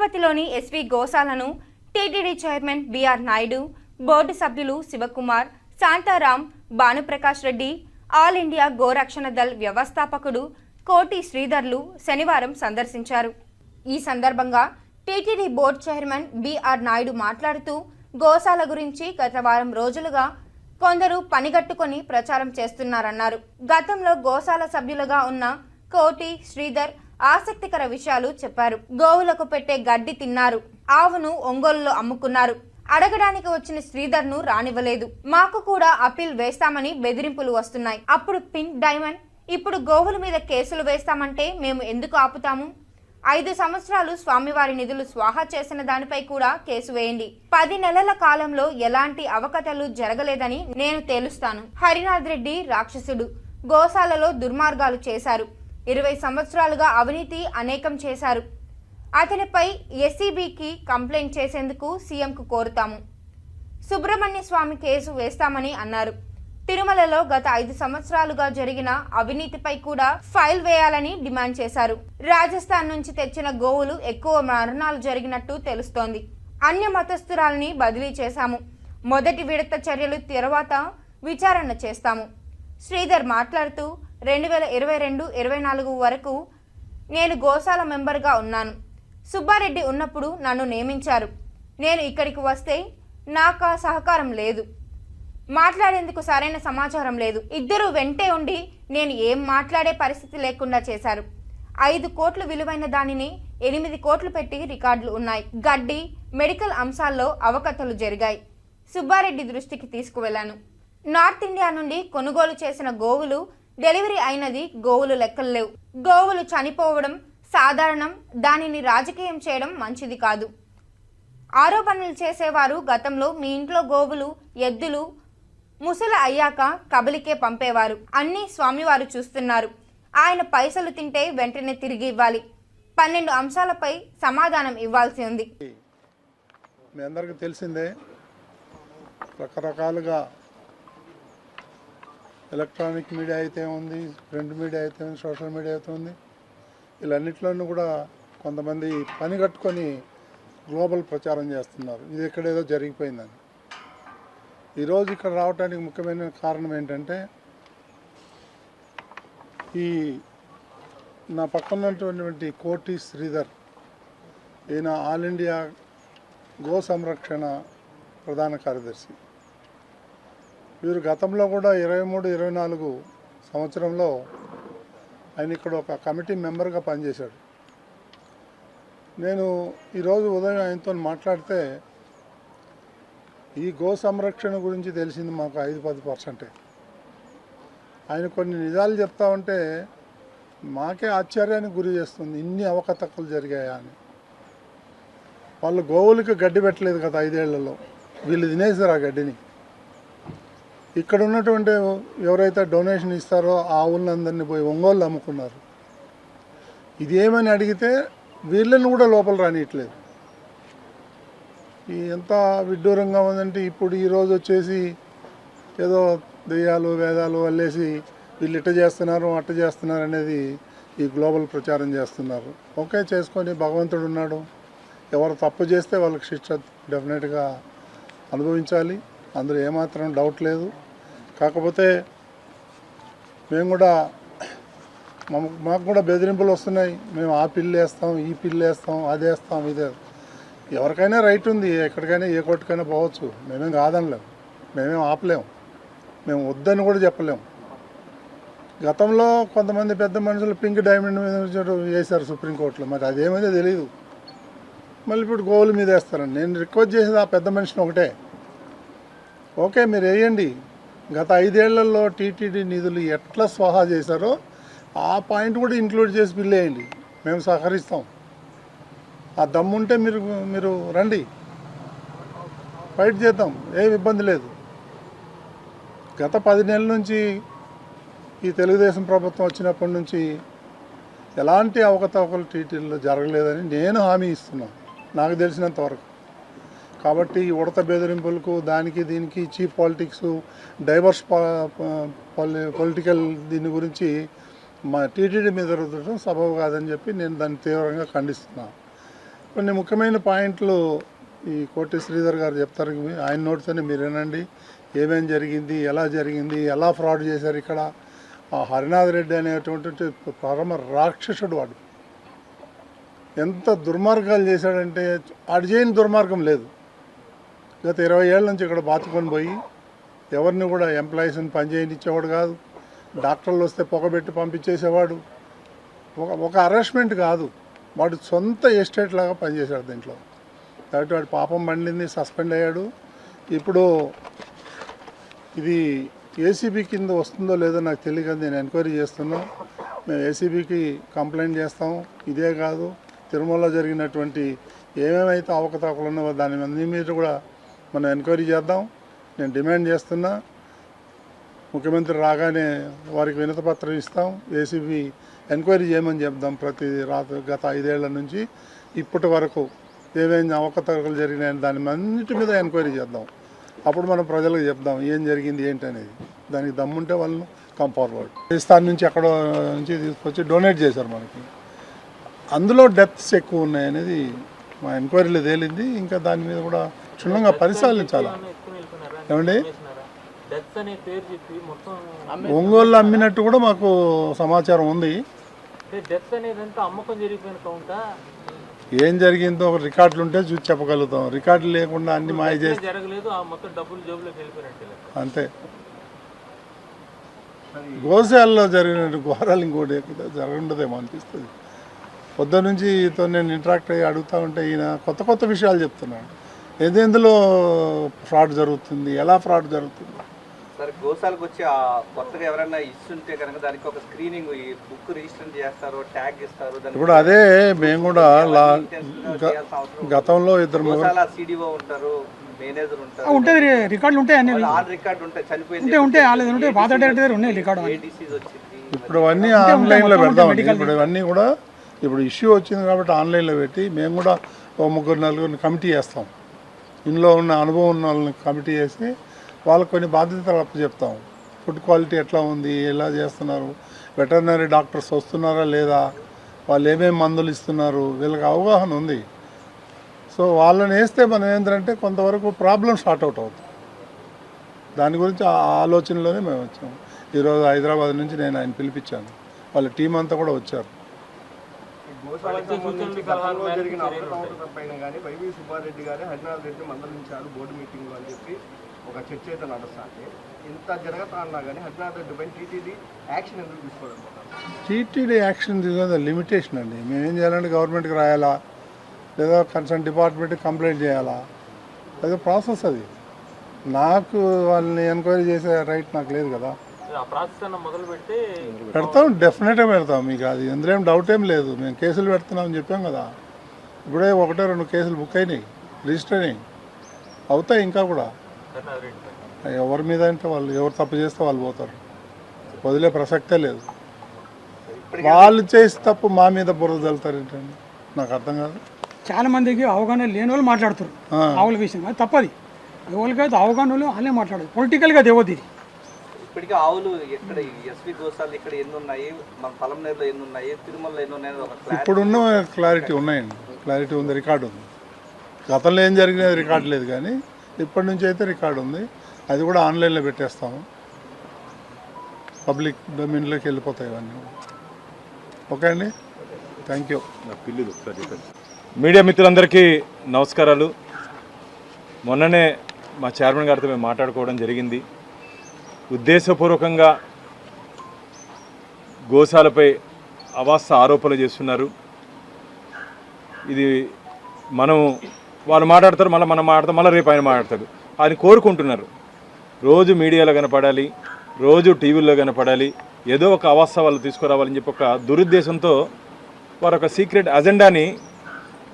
తిరుపతిలోని SV గోశాలను TTD chairman BR Naidu board సభ్యులు Shivakumar Shantaram Bhanuprakash Reddy all India Gorakshana Dal వ్యవస్థాపకుడు కోటి శ్రీధర్లు శనివారం సందర్శించారు. ఈ సందర్భంగా TTD board chairman BR Naidu మాట్లాడుతూ గోశాల గురించి గత వారం రోజులుగా కొందరు పనిగట్టుకొని ప్రచారం చేస్తున్నారన్నారు. గతంలో గోశాల సభ్యులుగా ఉన్న కోటి శ్రీధర్ ఆసక్తికర విషయాలు చెప్పారు. గోవులకు పెట్టే గడ్డి తిన్నారు. ఆవును ఒంగోలులో అమ్ముకున్నారు. అడగడానికి వచ్చిన శ్రీధర్ను రానివ్వలేదు. మాకు కూడా అప్పీల్ వేస్తామని బెదిరింపులు వస్తున్నాయి. అప్పుడు పింక్ డైమండ్ ఇప్పుడు గోవుల మీద కేసులు వేస్తామంటే మేము ఎందుకు ఆపుతాము? ఐదు సంవత్సరాలు స్వామివారి నిధులు స్వాహా చేసిన దానిపై కూడా కేసు వేయండి. పది నెలల కాలంలో ఎలాంటి అవకతలు జరగలేదని నేను తేలుస్తాను. హరినాథ్ రెడ్డి రాక్షసుడు. గోశాలలో దుర్మార్గాలు చేశారు. ఇరవై సంవత్సరాలుగా అవినీతి అనేకం చేశారు. అతనిపై ఎస్సీబీకి కంప్లైంట్ చేసేందుకు సీఎంకు కోరుతాము. సుబ్రహ్మణ్య స్వామి కేసు వేస్తామని అన్నారు. తిరుమలలో గత ఐదు సంవత్సరాలుగా జరిగిన అవినీతిపై కూడా ఫైల్ వేయాలని డిమాండ్ చేశారు. రాజస్థాన్ నుంచి తెచ్చిన గోవులు ఎక్కువ మరణాలు జరిగినట్టు తెలుస్తోంది. అన్య మతస్థురాలని బదిలీ చేశాము. మొదటి విడత చర్యలు తర్వాత విచారణ చేస్తాము. శ్రీధర్ మాట్లాడుతూ రెండు వేల ఇరవై రెండు ఇరవై నాలుగు వరకు నేను గోశాల మెంబర్గా ఉన్నాను. సుబ్బారెడ్డి ఉన్నప్పుడు నన్ను నియమించారు. నేను ఇక్కడికి వస్తే నాకు ఆ సహకారం లేదు. మాట్లాడేందుకు సరైన సమాచారం లేదు. ఇద్దరు వెంటే ఉండి నేను ఏం మాట్లాడే పరిస్థితి లేకుండా చేశారు. ఐదు కోట్లు విలువైన దానిని ఎనిమిది కోట్లు పెట్టి రికార్డులు ఉన్నాయి. గడ్డి మెడికల్ అంశాల్లో అవకతలు జరిగాయి. సుబ్బారెడ్డి దృష్టికి తీసుకువెళ్ళాను నార్త్ ఇండియా నుండి కొనుగోలు చేసిన గోవులు డెలివరీ అయినది గోవులు లెక్కలు లేవు. గోవులు చనిపోవడం సాధారణం. దానిని రాజకీయం చేయడం మంచిది కాదు. ఆరోపణలు చేసేవారు గతంలో మీ ఇంట్లో గోవులు ఎద్దులు ముసలి అయ్యాక కబలికే పంపేవారు. అన్నీ స్వామివారు చూస్తున్నారు. ఆయన పైసలు తింటే వెంటనే తిరిగి ఇవ్వాలి. పన్నెండు అంశాలపై సమాధానం ఇవ్వాల్సి ఉంది. మీ అందరికీ తెలిసిందే రకరకాలుగా ఎలక్ట్రానిక్ మీడియా అయితే ఉంది ప్రింట్ మీడియా అయితే ఉంది సోషల్ మీడియా అయితే ఉంది. వీళ్ళన్నిట్లోనూ కూడా కొంతమంది పని కట్టుకొని గ్లోబల్ ప్రచారం చేస్తున్నారు. ఇది ఎక్కడేదో జరిగిపోయిందని. ఈరోజు ఇక్కడ రావడానికి ముఖ్యమైన కారణం ఏంటంటే ఈ నా పక్కన ఉన్నటువంటి కోటి శ్రీధర్ ఈయన ఆల్ ఇండియా గో సంరక్షణ ప్రధాన కార్యదర్శి. వీరు గతంలో కూడా ఇరవై మూడు ఇరవై నాలుగు సంవత్సరంలో ఆయన ఇక్కడ ఒక కమిటీ మెంబర్గా పనిచేశాడు. నేను ఈరోజు ఉదయం ఆయనతో మాట్లాడితే ఈ గో సంరక్షణ గురించి తెలిసింది మాకు ఐదు పది పర్సెంటే. ఆయన కొన్ని నిజాలు చెప్తా ఉంటే మాకే ఆశ్చర్యానికి గురి చేస్తుంది ఇన్ని అవకతవకలు జరిగాయా అని. వాళ్ళు గోవులకి గడ్డి పెట్టలేదు కదా ఐదేళ్ళలో వీళ్ళు తినేసారు ఆ గడ్డిని. ఇక్కడ ఉన్నటువంటి ఎవరైతే డొనేషన్ ఇస్తారో ఆవులందరినీ పోయి ఒంగోలు అమ్ముకున్నారు. ఇది ఏమని అడిగితే వీళ్ళని కూడా లోపల రానియట్లేదు. ఈ ఎంత విడ్డూరంగా ఉందంటే ఇప్పుడు ఈరోజు వచ్చేసి ఏదో దెయ్యాలు వేదాలు వల్లేసి వీళ్ళు ఇట్ట చేస్తున్నారు అట్ట చేస్తున్నారు అనేది ఈ గ్లోబల్ ప్రచారం చేస్తున్నారు. ఓకే చేసుకొని భగవంతుడు ఉన్నాడు. ఎవరు తప్పు చేస్తే వాళ్ళకి శిక్ష డెఫినెట్గా అనుభవించాలి. అందులో ఏమాత్రం డౌట్ లేదు. కాకపోతే మేము కూడా మాకు మాకు కూడా బెదిరింపులు వస్తున్నాయి. మేము ఆ పిల్లు వేస్తాం ఈ పిల్లు వేస్తాం అది వేస్తాం ఇదే ఎవరికైనా రైట్ ఉంది. ఎక్కడికైనా ఏ కోర్టుకైనా పోవచ్చు. మేమేం కాదనలేము మేమేం ఆపలేం. మేము వద్దని కూడా చెప్పలేము గతంలో కొంతమంది పెద్ద మనుషులు పింక్ డైమండ్ మీద వేశారు సుప్రీంకోర్టులో మరి అదేమైందో తెలియదు మళ్ళీ ఇప్పుడు గోవుల మీద వేస్తారండి నేను రిక్వెస్ట్ చేసేది ఆ పెద్ద మనిషిని ఒకటే. ఓకే మీరు వేయండి. గత ఐదేళ్ళలో టీటీడీ నిధులు ఎట్లా స్వాహా చేశారో ఆ పాయింట్ కూడా ఇంక్లూడ్ చేసి బిల్ వేయండి. మేము సహకరిస్తాం. ఆ దమ్ముంటే మీరు మీరు రండి. ఫైట్ చేద్దాం ఏం ఇబ్బంది లేదు. గత పది నెలల నుంచి ఈ తెలుగుదేశం ప్రభుత్వం వచ్చినప్పటి నుంచి ఎలాంటి అవకతవకలు టీటీల్లో జరగలేదని నేను హామీ ఇస్తున్నాను. నాకు తెలిసినంతవరకు. కాబట్టి ఈ ఉడత బెదిరింపులకు దానికి దీనికి చీఫ్ పాలిటిక్స్ డైవర్స్ పొలిటికల్ దీని గురించి మా టీటీడీ మీద రుద్దడం సబబు కాదని చెప్పి నేను దాన్ని తీవ్రంగా ఖండిస్తున్నాను కొన్ని ముఖ్యమైన పాయింట్లు ఈ కోటి శ్రీధర్ గారు చెప్తారు. ఆయన నోటితోనే మీరు వినండి. ఏమేం జరిగింది ఎలా జరిగింది ఎలా ఫ్రాడ్ చేశారు ఇక్కడ? ఆ హరినాథ్ రెడ్డి అనేటువంటి పరమ రాక్షసుడు వాడు. ఎంత దుర్మార్గాలు చేశాడంటే ఆడు చేయని దుర్మార్గం లేదు. గత ఇరవై ఏళ్ళ నుంచి ఇక్కడ బాతుకొని పోయి ఎవరిని కూడా ఎంప్లాయీస్ని పనిచేయనిచ్చేవాడు కాదు. డాక్టర్లు వస్తే పొగబెట్టి పంపించేసేవాడు. ఒక ఒక అరెస్ట్మెంట్ కాదు. వాడు సొంత ఎస్టేట్ లాగా పనిచేశాడు దీంట్లో. కాబట్టి వాడు పాపం మండింది సస్పెండ్ అయ్యాడు. ఇప్పుడు ఇది ఏసీబీ కింద వస్తుందో లేదో నాకు తెలియదు నేను ఎంక్వైరీ చేస్తున్నాను మేము ఏసీబీకి కంప్లైంట్ చేస్తాం. ఇదే కాదు. తిరుమలలో జరిగినటువంటి ఏమేమైతే అవకతవకలు ఉన్నావో దాని మీద కూడా మనం ఎంక్వైరీ చేద్దాం. నేను డిమాండ్ చేస్తున్నా. ముఖ్యమంత్రి రాగానే వారికి వినతపత్రం ఇస్తాం. ఏసీబీ ఎంక్వైరీ చేయమని చెప్దాం ప్రతి రాత్రి గత ఐదేళ్ళ నుంచి. ఇప్పటి వరకు ఏమేమి అవకతవకలు జరిగినాయని దాని అన్నిటి మీద ఎంక్వైరీ చేద్దాం. అప్పుడు మనం ప్రజలకు చెప్దాం ఏం జరిగింది ఏంటి అనేది. దానికి దమ్ముంటే వాళ్ళను కమ్ ఫార్వర్డ్ పాకిస్తాన్ నుంచి ఎక్కడో నుంచి తీసుకొచ్చి డొనేట్ చేశారు మనకి. అందులో డెత్స్ ఎక్కువ ఉన్నాయనేది మా ఎంక్వైరీలో తేలింది. ఇంకా దాని మీద కూడా క్షుణ్ణంగా పరిశీలించాలి? ఏమండి? ఒంగోలు అమ్మినట్టు కూడా మాకు సమాచారం ఉంది. ఏం జరిగిందో ఒక రికార్డులు ఉంటే చూసి చెప్పగలుగుతాం. రికార్డులు లేకుండా అన్ని మాయ చేసి అంతే. గోశాలలో జరిగిన ఘోరాలు ఇంకోటి జరగండదేమో అనిపిస్తుంది. పొద్దు నుంచి ఈతో నేను ఇంటరాక్ట్ అయ్యి అడుగుతా ఉంటే ఈయన కొత్త కొత్త విషయాలు చెప్తున్నాడు. ఏదెందులో ఫ్రాడ్ జరుగుతుంది? ఎలా ఫ్రాడ్ జరుగుతుంది? సరే గోశాలకు వచ్చి ఆ కొత్తగా ఎవరైనా ఇస్తుంటే కనుక దానికి ఒక స్క్రీనింగ్ ఈ బుక్ రిజిస్టర్ చేస్తారు ట్యాగ్ ఇస్తారు ఇప్పుడు అదే మేము కూడా గతంలో ఇద్దరు సిడిఓ ఉంటారు మేనేజర్ ఉంటారు. ఉంటుంది రికార్డులు ఉంటాయి అన్ని ఆన్ రికార్డ్ ఉంటాయి చనిపోయింది ఉంటే ఉంటే వాళ్ళది ఉంటే పాత డైరెక్టర్ దగ్గర ఉన్నాయి రికార్డు ఇప్పుడు అవన్నీ ఆన్లైన్లో పెడతాం ఇప్పుడు ఇవన్నీ కూడా ఇప్పుడు ఇష్యూ వచ్చింది కాబట్టి ఆన్లైన్లో పెట్టి మేము కూడా ఓ ముగ్గురు నలుగురిని కమిటీ చేస్తాం. ఇందులో ఉన్న అనుభవం ఉన్న వాళ్ళని కమిటీ చేసి వాళ్ళకి కొన్ని బాధ్యతలు అప్పచెప్తాం. ఫుడ్ క్వాలిటీ ఎట్లా ఉంది? ఎలా చేస్తున్నారు? వెటర్నరీ డాక్టర్స్ వస్తున్నారా లేదా? వాళ్ళు ఏమేమి మందులు ఇస్తున్నారు? వీళ్ళకి అవగాహన ఉంది. సో వాళ్ళని వేస్తే మనం ఏంటంటే కొంతవరకు ప్రాబ్లం స్టార్ట్ అవుట్ అవుతుంది. దాని గురించి ఆ ఆలోచనలోనే మేము వచ్చాము ఈరోజు హైదరాబాద్ నుంచి నేను ఆయన పిలిపించాను. వాళ్ళ టీం అంతా కూడా వచ్చారు. గతంలో జరిగిన అవకతవకల పైన కానీ వైవి సుబ్బారెడ్డి గారు హరినాథ్ రెడ్డి మందలించారు బోర్డు మీటింగ్ అని చెప్పి ఒక చర్చ అయితే నడుస్తుంది. ఇంత జరగతా అన్నా కానీ హరినాథ్ రెడ్డి పైన టీటీడీ యాక్షన్ ఎందుకు తీసుకోవాలనుకుంటారు టీటీడీ యాక్షన్ తీసుకునే లిమిటేషన్ అండి. మేము ఏం చేయాలంటే గవర్నమెంట్కి రాయాలా? లేదా కన్సర్న్ డిపార్ట్మెంట్కి కంప్లైంట్ చేయాలా? అదే ప్రాసెస్ అది. నాకు వాళ్ళని ఎంక్వైరీ చేసే రైట్ నాకు లేదు కదా. పెడితే డెఫినెట్గా పెడతాం. మీకు అది అందులో ఏం డౌట్ ఏం లేదు. మేము కేసులు పెడుతున్నామని చెప్పాం కదా. ఇప్పుడే ఒకటో రెండు కేసులు బుక్ అయినాయి. రిజిస్టర్ అయినాయి. అవుతాయి ఇంకా కూడా. ఎవరి మీద అంటే వాళ్ళు ఎవరు తప్పు చేస్తే వాళ్ళు పోతారు. వదిలే ప్రసక్తే లేదు. వాళ్ళు చేసి తప్పు మా మీద బురద చల్లుతారు ఏంటండి? నాకు అర్థం కాదు. చాలా మందికి అవగాహన లేని వాళ్ళు మాట్లాడుతారు. ఆవుల విషయం అది తప్పది. ఎవరికైతే అవగాహన వాళ్ళు వాళ్ళే మాట్లాడదు పొలిటికల్గా దేవద్ది ఇది ఇప్పటికీ ఆవులు ఎక్కడ ఎస్వి గోశాలు ఇక్కడ ఎన్ని ఉన్నాయి? మన పలంనేరులో ఎన్ని ఉన్నాయి? తిరుమలలో ఎన్ని ఉన్నాయి? ఒక క్లారిటీ ఇప్పుడున్న క్లారిటీ ఉన్నాయండి. క్లారిటీ ఉంది రికార్డు ఉంది. గతంలో ఏం జరిగినది రికార్డు లేదు కానీ ఇప్పటి నుంచి అయితే రికార్డు ఉంది. అది కూడా ఆన్లైన్లో పెట్టేస్తాము. పబ్లిక్ డొమైన్లోకి వెళ్ళిపోతాయి ఇవన్నీ. ఓకే అండి? థ్యాంక్ యూ మీడియా మిత్రులందరికీ నమస్కారాలు. మొన్ననే మా చైర్మన్ గారితో మేము మాట్లాడుకోవడం జరిగింది. ఉద్దేశపూర్వకంగా గోశాలపై అవాస్త ఆరోపణలు చేస్తున్నారు. ఇది మనం వాళ్ళు మాట్లాడతారు మళ్ళీ మనం మాట్లాడతాం మళ్ళీ రేపు ఆయన మాట్లాడతాడు. ఆయన కోరుకుంటున్నారు. రోజు మీడియాలో కనపడాలి రోజు టీవీల్లో కనపడాలి ఏదో ఒక అవస్థ వాళ్ళు తీసుకురావాలని చెప్పి ఒక దురుద్దేశంతో వారు ఒక సీక్రెట్ అజెండాని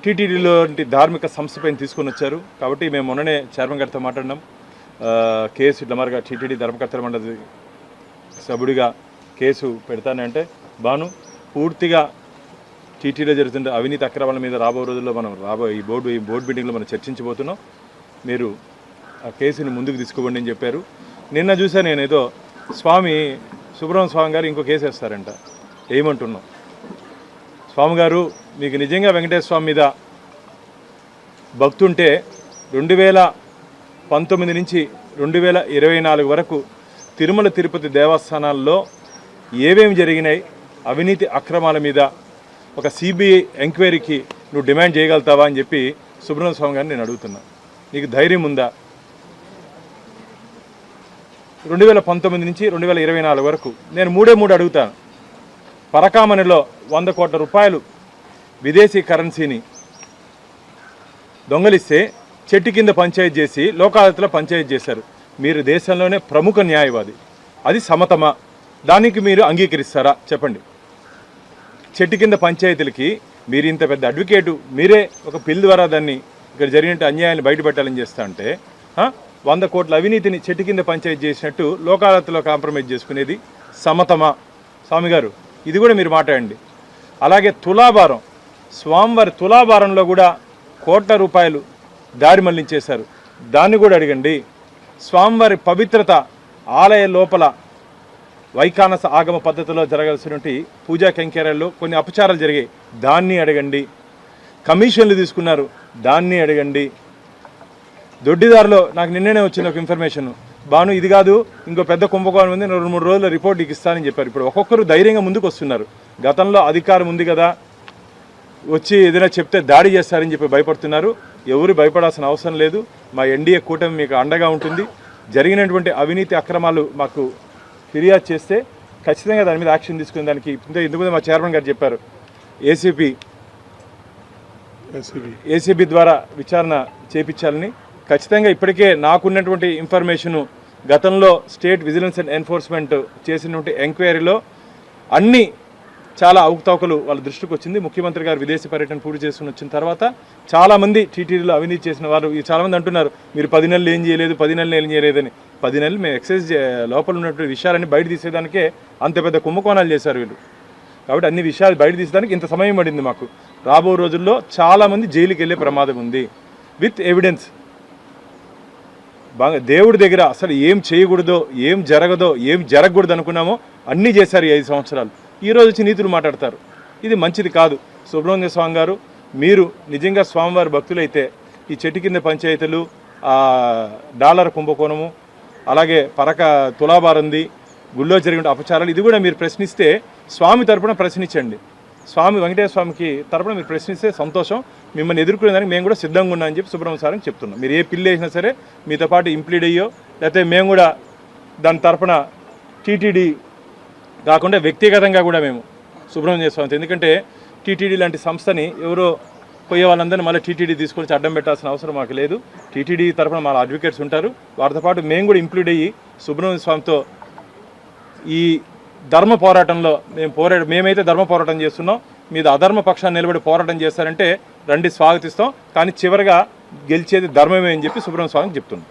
టీటీడీలో ధార్మిక సంస్థ పైన తీసుకొని వచ్చారు. కాబట్టి మేము మొన్ననే చైర్మన్ గారితో మాట్లాడినాం. కేసు ఇట్లా మరిగా టీటీడీ ధర్మకర్తల మండలి సభ్యుడిగా కేసు పెడతానంటే బాను పూర్తిగా టీటీడీలో జరుగుతున్న అవినీతి అక్రమాల మీద రాబో రోజుల్లో మనం రాబో ఈ బోర్డు ఈ బోర్డు మీటింగ్లో మనం చర్చించబోతున్నాం. మీరు ఆ కేసుని ముందుకు తీసుకోండి అని చెప్పారు. నిన్న చూసా నేను ఏదో స్వామి సుబ్రహ్మణ్య స్వామి గారు ఇంకో కేసు వేస్తారంట. ఏమంటున్నాం స్వామి గారు మీకు నిజంగా వెంకటేశ్వర స్వామి మీద భక్తుంటే రెండు వేల పంతొమ్మిది నుంచి రెండు వేల ఇరవై నాలుగు వరకు తిరుమల తిరుపతి దేవస్థానాల్లో ఏవేమి జరిగినాయి అవినీతి అక్రమాల మీద ఒక సిబిఐ ఎంక్వైరీకి నువ్వు డిమాండ్ చేయగలుగుతావా అని చెప్పి సుబ్రహ్మణ్య స్వామి గారిని నేను అడుగుతున్నా. నీకు ధైర్యం ఉందా? రెండు వేల పంతొమ్మిది నుంచి రెండు వేల ఇరవై నాలుగు వరకు నేను మూడే మూడు అడుగుతాను. పరకామణిలో వంద కోట్ల రూపాయలు విదేశీ కరెన్సీని దొంగలిస్తే చెట్టు కింద పంచాయతీ చేసి లోకాలతలో పంచాయతీ చేశారు. మీరు దేశంలోనే ప్రముఖ న్యాయవాది. అది సమతమా. దానికి మీరు అంగీకరిస్తారా? చెప్పండి. చెట్టు కింద పంచాయతీలకి మీరు ఇంత పెద్ద అడ్వకేటు మీరే ఒక పిల్ ద్వారా దాన్ని ఇక్కడ జరిగినట్టు అన్యాయాన్ని బయటపెట్టాలని చేస్తా అంటే వంద కోట్ల అవినీతిని చెట్టు కింద పంచాయతీ చేసినట్టు లోకాలతలో కాంప్రమైజ్ చేసుకునేది సమతమా. స్వామి గారు ఇది కూడా మీరు మాట్లాడండి. అలాగే తులాభారం. స్వామివారి తులాభారంలో కూడా కోట్ల రూపాయలు దారి మళ్ళించేశారు. దాన్ని కూడా అడగండి. స్వామివారి పవిత్రత ఆలయ లోపల వైకానస ఆగమ పద్ధతిలో జరగాల్సినటువంటి పూజా కంకేరాల్లో కొన్ని అపచారాలు జరిగాయి. దాన్ని అడగండి. కమిషన్లు తీసుకున్నారు. దాన్ని అడగండి. దొడ్డిదారిలో నాకు నిన్ననే వచ్చింది ఒక ఇన్ఫర్మేషన్. బాను ఇది కాదు ఇంకో పెద్ద కుంభకోణం ఉంది రెండు మూడు రోజుల్లో రిపోర్ట్ ఇస్తానని చెప్పారు. ఇప్పుడు ఒక్కొక్కరు ధైర్యంగా ముందుకు వస్తున్నారు. గతంలో అధికారం ఉంది కదా వచ్చి ఏదైనా చెప్తే దాడి చేస్తారని చెప్పి భయపడుతున్నారు. ఎవరు భయపడాల్సిన అవసరం లేదు. మా ఎన్డీఏ కూటమి మీకు అండగా ఉంటుంది. జరిగినటువంటి అవినీతి అక్రమాలు మాకు ఫిర్యాదు చేస్తే ఖచ్చితంగా దాని మీద యాక్షన్ తీసుకునే దానికి ఇంత ఇంతకుముందు మా చైర్మన్ గారు చెప్పారు. ఏసీపీ ఏసీబీ ద్వారా విచారణ చేపించాలని. ఖచ్చితంగా ఇప్పటికే నాకున్నటువంటి ఇన్ఫర్మేషను గతంలో స్టేట్ విజిలెన్స్ అండ్ ఎన్ఫోర్స్మెంట్ చేసినటువంటి ఎంక్వైరీలో అన్ని చాలా అవకతవకలు వాళ్ళ దృష్టికి వచ్చింది. ముఖ్యమంత్రి గారు విదేశీ పర్యటన పూర్తి చేసుకుని వచ్చిన తర్వాత చాలామంది టీటీడీలో అవినీతి చేసిన వారు చాలామంది అంటున్నారు మీరు పది నెలలు ఏం చేయలేదు పది నెలలు ఏం చేయలేదని. పది నెలలు మేము ఎక్సైజ్ లోపల ఉన్నటువంటి విషయాలన్నీ బయట తీసేదానికే అంత పెద్ద కుంభకోణాలు చేశారు వీళ్ళు. కాబట్టి అన్ని విషయాలు బయట తీసేదానికి ఇంత సమయం పడింది మాకు. రాబో రోజుల్లో చాలామంది జైలుకి వెళ్ళే ప్రమాదం ఉంది. With evidence. బాగా దేవుడి దగ్గర అసలు ఏం చేయకూడదో ఏం జరగదో ఏం జరగకూడదు అనుకున్నామో అన్నీ చేశారు ఈ ఐదు సంవత్సరాలు. ఈ రోజు వచ్చి నీతులు మాట్లాడతారు. ఇది మంచిది కాదు. సుబ్రహ్మణ్య స్వామి గారు మీరు నిజంగా స్వామివారి భక్తులైతే ఈ చెట్టు కింద పంచాయతీలు డాలర్ కుంభకోణము అలాగే పరక తులాభారంది గుళ్ళో జరిగిన అపచారాలు ఇది కూడా మీరు ప్రశ్నిస్తే స్వామి తరపున ప్రశ్నించండి. స్వామి వెంకటేశ్వర స్వామికి తరపున మీరు ప్రశ్నిస్తే సంతోషం. మిమ్మల్ని ఎదుర్కొనేదానికి మేము కూడా సిద్ధంగా ఉన్నాం అని చెప్పి సుబ్రహ్మణ్య సార్ చెప్తున్నాం. మీరు ఏ పిల్లి వేసినా సరే మీతో పాటు ఇంప్లీడ్ అయ్యో లేకపోతే మేము కూడా దాని తరపున టీటీడీ కాకుండా వ్యక్తిగతంగా కూడా మేము శుభ్రం స్వామి ఎందుకంటే టీటీడీ లాంటి సంస్థని ఎవరో పోయే వాళ్ళందరినీ మళ్ళీ టీటీడీ తీసుకొచ్చి అడ్డం పెట్టాల్సిన అవసరం మాకు లేదు. టీటీడీ తరపున మా అడ్వకేట్స్ ఉంటారు. వారితో పాటు మేము కూడా ఇంక్లూడ్ అయ్యి సుబ్రహ్మణ్య స్వామితో ఈ ధర్మ పోరాటంలో మేము పోరా మేమైతే ధర్మ పోరాటం చేస్తున్నాం. మీద అధర్మ పక్షాన్ని నిలబడి పోరాటం చేస్తారంటే రండి స్వాగతిస్తాం. కానీ చివరిగా గెలిచేది ధర్మమే అని చెప్పి సుబ్రహ్మణ్య స్వామికి చెప్తున్నాం.